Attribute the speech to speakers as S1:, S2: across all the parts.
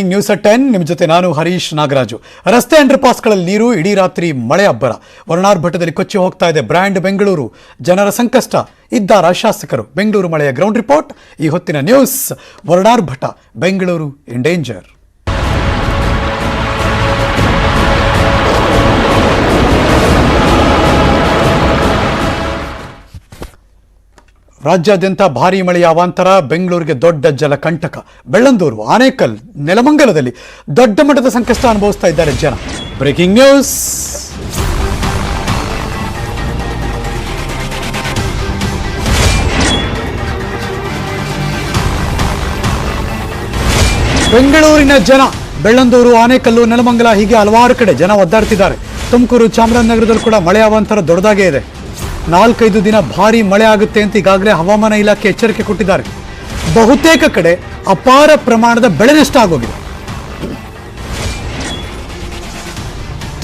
S1: News at ten ನಿಮ್ಮ ಜೊತೆ ನಾನು ಹರೀಶ್ ನಾಗರಾಜು. ರಸ್ತೆ ಅಂಡರ್ ಪಾಸ್ಗಳಲ್ಲಿ ನೀರು, ಇಡೀ ರಾತ್ರಿ ಮಳೆ ಅಬ್ಬರ. ವರ್ಣಾರ್ಭಟದಲ್ಲಿ ಕೊಚ್ಚಿ ಹೋಗ್ತಾ ಇದೆ ಬ್ರ್ಯಾಂಡ್ ಬೆಂಗಳೂರು. ಜನರ ಸಂಕಷ್ಟ. ಇದ್ದಾರ ಶಾಸಕರು. ಬೆಂಗಳೂರು ಮಳೆಯ ಗ್ರೌಂಡ್ ರಿಪೋರ್ಟ್ ಈ ಹೊತ್ತಿನ ನ್ಯೂಸ್ ವರ್ಣಾರ್ಭಟ ಬೆಂಗಳೂರು ಇನ್ ಡೇಂಜರ್ ರಾಜ್ಯಾದ್ಯಂತ ಭಾರಿ ಮಳೆಯ ಅವಾಂತರ ಬೆಂಗಳೂರಿಗೆ ದೊಡ್ಡ ಜಲಕಂಟಕ ಬೆಳ್ಳಂದೂರು, ಆನೇಕಲ್, ನೆಲಮಂಗಲದಲ್ಲಿ ದೊಡ್ಡ ಮಟ್ಟದ ಸಂಕಷ್ಟ ಅನುಭವಿಸ್ತಾ ಇದ್ದಾರೆ ಜನ. Breaking news. ಬೆಂಗಳೂರಿನ ಜನ, ಬೆಳ್ಳಂದೂರು, ಆನೇಕಲ್ಲು, ನೆಲಮಂಗಲ ಹೀಗೆ ಹಲವಾರು ಕಡೆ ಜನ ಒದ್ದಾಡ್ತಿದ್ದಾರೆ. ತುಮಕೂರು ಚಾಮರಾಜನಗರದಲ್ಲೂ ಕೂಡ ಮಳೆ ಅವಾಂತರ ದೊಡ್ಡದಾಗೇ ಇದೆ. ನಾಲ್ಕೈದು ದಿನ ಭಾರಿ ಮಳೆ ಆಗುತ್ತೆ ಅಂತ ಈಗಾಗಲೇ ಹವಾಮಾನ ಇಲಾಖೆ ಎಚ್ಚರಿಕೆ ಕೊಟ್ಟಿದ್ದಾರೆ. ಬಹುತೇಕ ಕಡೆ ಅಪಾರ ಪ್ರಮಾಣದ ಬೆಳೆ ನಷ್ಟ ಆಗೋಗಿದೆ.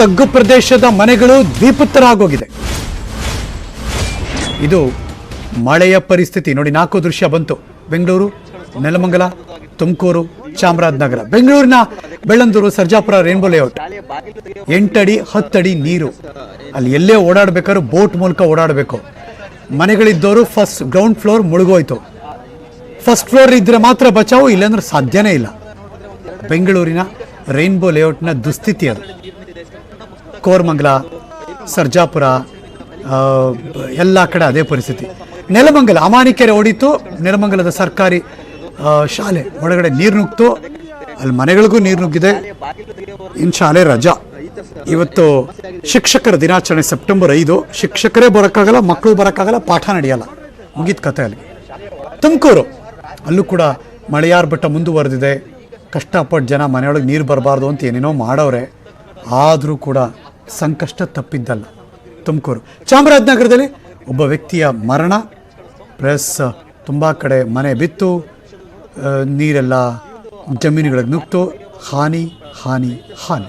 S1: ತಗ್ಗು ಪ್ರದೇಶದ ಮನೆಗಳು ದ್ವೀಪತ್ತರಾಗೋಗಿದೆ ಇದು ಮಳೆಯ ಪರಿಸ್ಥಿತಿ. ನೋಡಿ, ನಾಲ್ಕು ದೃಶ್ಯ ಬಂತು. ಬೆಂಗಳೂರು, ನೆಲಮಂಗಲ, ತುಮಕೂರು, ಚಾಮರಾಜನಗರ. ಬೆಂಗಳೂರಿನ ಬೆಳ್ಳಂದೂರು, ಸರ್ಜಾಪುರ ರೇನ್ಬೋ ಲೇಔಟ್ ಎಂಟಡಿ, ಹತ್ತಡಿ ನೀರು. ಅಲ್ಲಿ ಎಲ್ಲೇ ಓಡಾಡಬೇಕಾದ್ರೂ ಬೋಟ್ ಮೂಲಕ ಓಡಾಡಬೇಕು. ಮನೆಗಳಿದ್ದವರು ಫಸ್ಟ್ ಗ್ರೌಂಡ್ ಫ್ಲೋರ್ ಮುಳುಗೋಯ್ತು. ಫಸ್ಟ್ ಫ್ಲೋರ್ ಇದ್ರೆ ಮಾತ್ರ ಬಚಾವು, ಇಲ್ಲಾಂದ್ರೆ ಸಾಧ್ಯನೇ ಇಲ್ಲ. ಬೆಂಗಳೂರಿನ ರೈನ್ಬೋ ಲೇಔಟ್ನ ದುಸ್ಥಿತಿ ಅದು. ಕೋರ್ಮಂಗಲ, ಸರ್ಜಾಪುರ ಎಲ್ಲ ಕಡೆ ಅದೇ ಪರಿಸ್ಥಿತಿ. ನೆಲಮಂಗಲ, ಅಮಾನಿಕೆರೆ ಓಡಿತು ನೆಲಮಂಗಲದ ಸರ್ಕಾರಿ ಶಾಲೆ. ಒಳಗಡೆ ನೀರು ನುಗ್ತು. ಅಲ್ಲಿ ಮನೆಗಳಿಗೂ ನೀರು ನುಗ್ಗಿದೆ. ಇನ್ ಶಾಲೆ ರಜಾ. ಇವತ್ತು ಶಿಕ್ಷಕರ ದಿನಾಚರಣೆ ಸೆಪ್ಟೆಂಬರ್ ಐದು. ಶಿಕ್ಷಕರೇ ಬರೋಕ್ಕಾಗಲ್ಲ, ಮಕ್ಕಳು ಬರೋಕ್ಕಾಗಲ್ಲ, ಪಾಠ ನಡೆಯಲ್ಲ. ಮುಗಿದ ಕತೆ ಅಲ್ಲಿ. ತುಮಕೂರು. ಅಲ್ಲೂ ಕೂಡ ಮಳೆಯಾರ್ಭಟ ಮುಂದುವರೆದಿದೆ. ಕಷ್ಟಪಟ್ಟು ಜನ ಮನೆಯೊಳಗೆ ನೀರು ಬರಬಾರ್ದು ಅಂತ ಏನೇನೋ ಮಾಡೋರೆ ಆದರೂ ಕೂಡ ಸಂಕಷ್ಟ ತಪ್ಪಿದ್ದಲ್ಲ ತುಮಕೂರು. ಚಾಮರಾಜನಗರದಲ್ಲಿ ಒಬ್ಬ ವ್ಯಕ್ತಿಯ ಮರಣ. ಪ್ಲಸ್, ತುಂಬ ಕಡೆ ಮನೆ ಬಿತ್ತು. ನೀರೆಲ್ಲ ಜಮೀನುಗಳಿಗೆ ನುಗ್ತು ಹಾನಿ ಹಾನಿ ಹಾನಿ.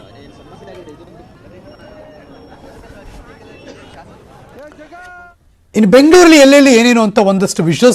S1: ಇನ್ನು ಬೆಂಗಳೂರಲ್ಲಿ ಎಲ್ಲೆಲ್ಲಿ ಏನೇನು ಅಂತ ಒಂದಷ್ಟು ವಿಷಸ್